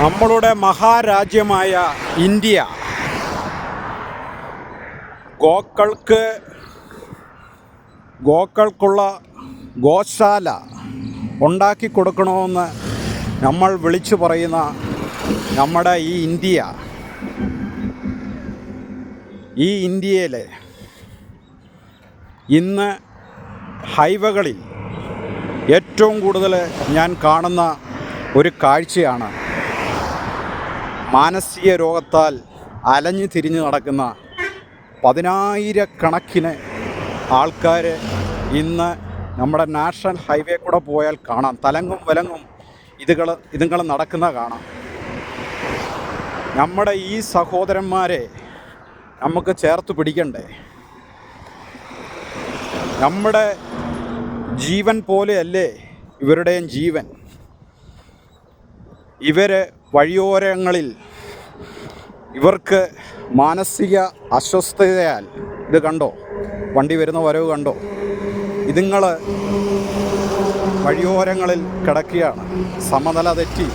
നമ്മളുടെ മഹാരാജ്യമായ ഇന്ത്യ. ഗോക്കൾക്ക് ഗോക്കൾക്കുള്ള ഗോശാല ഉണ്ടാക്കി കൊടുക്കണമെന്ന് നമ്മൾ വിളിച്ചു പറയുന്ന നമ്മുടെ ഈ ഇന്ത്യ. ഈ ഇന്ത്യയിൽ ഇന്ന് ഹൈവകളിൽ ഏറ്റവും കൂടുതൽ ഞാൻ കാണുന്ന ഒരു കാഴ്ചയാണ് മാനസിക രോഗത്താൽ അലഞ്ഞു തിരിഞ്ഞു നടക്കുന്ന പതിനായിരക്കണക്കിന് ആൾക്കാർ ഇന്ന് നമ്മുടെ നാഷണൽ ഹൈവേ കൂടെ പോയാൽ കാണാം. തലങ്ങും വിലങ്ങും ഇതുകൾ ഇതുങ്ങൾ നടക്കുന്ന കാണാം. നമ്മുടെ ഈ സഹോദരന്മാരെ നമുക്ക് ചേർത്ത് പിടിക്കണ്ടേ? നമ്മുടെ ജീവൻ പോലെയല്ലേ ഇവരുടെയും ജീവൻ? ഇവർ വഴിയോരങ്ങളിൽ ഇവർക്ക് മാനസിക അസ്വസ്ഥതയാൽ ഇത് കണ്ടോ? വണ്ടി വരുന്ന വരവ് കണ്ടോ? ഇതുങ്ങൾ വഴിയോരങ്ങളിൽ കിടക്കുകയാണ്. സമനില തെറ്റി.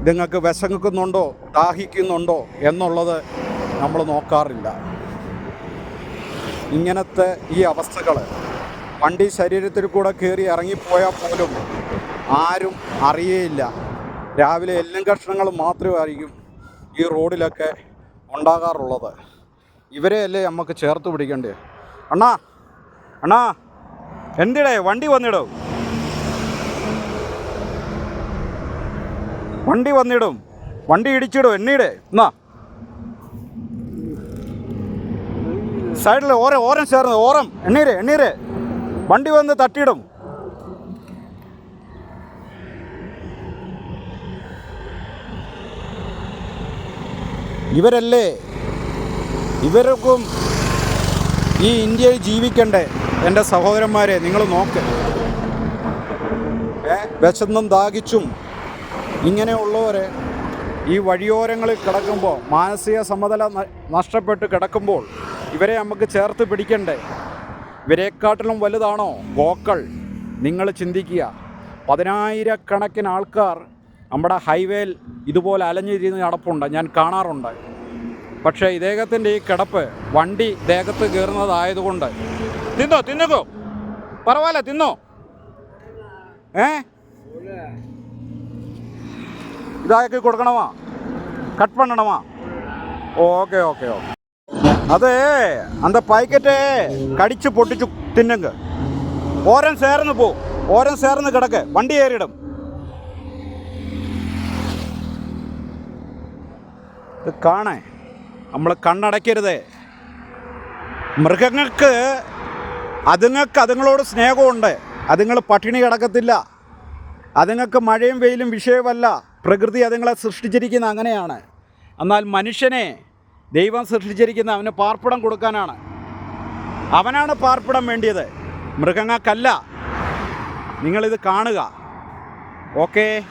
ഇതുങ്ങൾക്ക് വിശങ്ങുന്നുണ്ടോ ദാഹിക്കുന്നുണ്ടോ? എന്നുള്ളത് നമ്മൾ നോക്കാറില്ല. ഇങ്ങനത്തെ ഈ അവസ്ഥകൾ വണ്ടി ശരീരത്തിൽ കൂടെ കയറി ഇറങ്ങിപ്പോയാൽ പോലും ആരും അറിയേയില്ല. രാവിലെ എല്ലും കഷ്ണങ്ങൾ മാത്രമായിരിക്കും ഈ റോഡിലൊക്കെ ഉണ്ടാകാറുള്ളത്. ഇവരെയല്ലേ നമുക്ക് ചേർത്ത് പിടിക്കേണ്ടേ? അണ്ണാ അണ്ണാ എന്തിടേ? വണ്ടി വന്നിടും. വണ്ടി വന്നിടും. വണ്ടി ഇടിച്ചിടും എണ്ണീടെ. എന്നാ. സൈഡിൽ ഓരം ഓരം ചേർന്ന് ഓരം. എണ്ണീരെ എണ്ണീരെ. വണ്ടി വന്ന് തട്ടിയിടും. ഇവരല്ലേ? ഇവർക്കും ഈ ഇന്ത്യയിൽ ജീവിക്കണ്ടേ? എന്റെ സഹോദരന്മാരെ നിങ്ങൾ നോക്ക്. വിശന്നും ദാഹിച്ചും ഇങ്ങനെയുള്ളവരെ ഈ വഴിയോരങ്ങളിൽ കിടക്കുമ്പോൾ മാനസിക സമതല നഷ്ടപ്പെട്ട് കിടക്കുമ്പോൾ ഇവരെ നമുക്ക് ചേർത്ത് പിടിക്കണ്ടേ? ഇവരെക്കാട്ടിലും വലുതാണോ? ഗോക്കൾ നിങ്ങൾ ചിന്തിക്കുക. പതിനായിരക്കണക്കിന് ആൾക്കാർ നമ്മുടെ ഹൈവേയിൽ ഇതുപോലെ അലഞ്ഞിരിന്ന് നടപ്പുണ്ട്. ഞാൻ കാണാറുണ്ട്. പക്ഷേ ഇദ്ദേഹത്തിൻ്റെ ഈ കിടപ്പ് വണ്ടി ദേഹത്ത് കയറുന്നതായതുകൊണ്ട് തിന്നോ തിന്നോ പറവാല തിന്നോ ഏ ഇതാക്കി കൊടുക്കണമാ കട്ട് പണ്ണണമാ ഓക്കെ ഓക്കെ ഓക്കെ അതേ அந்த പാക്കറ്റ് കടിച്ച് പൊട്ടിച്ചു തിന്നുങ്ക ഓരം ചേർന്ന് പോ ഓരം ചേർന്ന് കിടക്ക് വണ്ടി കയറിയിടും ഇത് കാണേ നമ്മൾ കണ്ണടയ്ക്കരുതേ. മൃഗങ്ങൾക്ക് അതുങ്ങൾക്ക് അതുങ്ങളോട് സ്നേഹമുണ്ട്. അതുങ്ങൾ പട്ടിണി കിടക്കത്തില്ല. അതുങ്ങൾക്ക് മഴയും വെയിലും വിഷയമല്ല. പ്രകൃതി അതുങ്ങളെ സൃഷ്ടിച്ചിരിക്കുന്ന അങ്ങനെയാണ്. എന്നാൽ മനുഷ്യനെ ദൈവം സൃഷ്ടിച്ചിരിക്കുന്ന അവന് പാർപ്പിടം കൊടുക്കാനാണ്. അവനാണ് പാർപ്പിടം വേണ്ടിയത്. മൃഗങ്ങൾക്കല്ല. നിങ്ങളിത് കാണുക. ഓക്കേ?